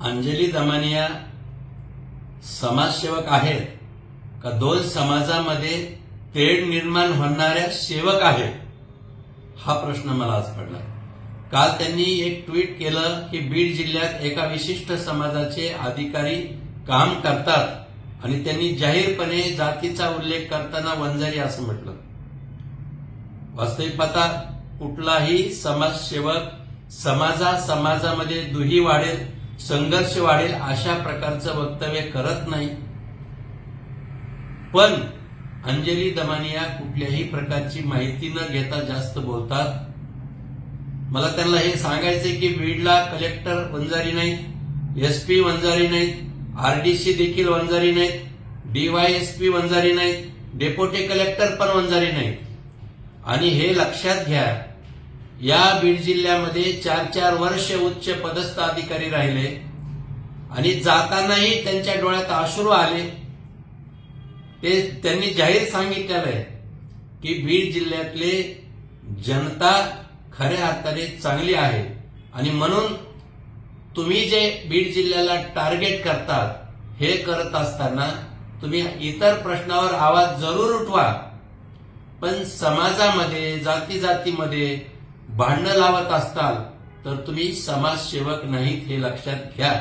अंजली दमानिया समाजसेवक आहेत का? दोन समाजामध्ये तेढ निर्माण होणाऱ्या सेवक आहेत? हा प्रश्न मला आज पडला काल त्यांनी एक ट्विट केलं की बीड जिल्ह्यात एका विशिष्ट समाजाचे अधिकारी काम करतात आणि त्यांनी जाहीरपणे जातीचा उल्लेख करताना वंजारी असं म्हटलं. वास्तविक पाहता कुठलाही समाजसेवक समाजा समाजामध्ये दुही वाढेल संघर्ष वाढेल अशा प्रकारचं वक्तव्य करत नाही. पण अंजली दमानिया कुठल्याही प्रकारची माहिती न घेता जास्त बोलतात. मला त्यांना हे सांगायचंय की बीडला कलेक्टर वंजारी नाहीत एसपी वंजारी नाहीत आरडीसी देखील वंजारी नाहीत डीवायएसपी वंजारी नाहीत डेप्युटी कलेक्टर पण वंजारी नाहीत. आणि हे लक्षात घ्या या बीड जिल्ह्यामध्ये चार चार वर्ष उच्च पदस्थ अधिकारी राहिले आणि जातानाही त्यांच्या डोळ्यात अश्रू आले. ते त्यांनी जाहीर सांगितलेलं आहे की बीड जिल्ह्यातले जनता खऱ्या अर्थाने चांगली आहे आणि म्हणून तुम्ही जे बीड जिल्ह्याला टार्गेट करतात हे करत असताना तुम्ही इतर प्रश्नावर आवाज जरूर उठवा. पण समाजामध्ये जाती जातीमध्ये भांडणं लावत असताल तर तुम्ही समाजसेवक नाहीत हे लक्षात घ्या.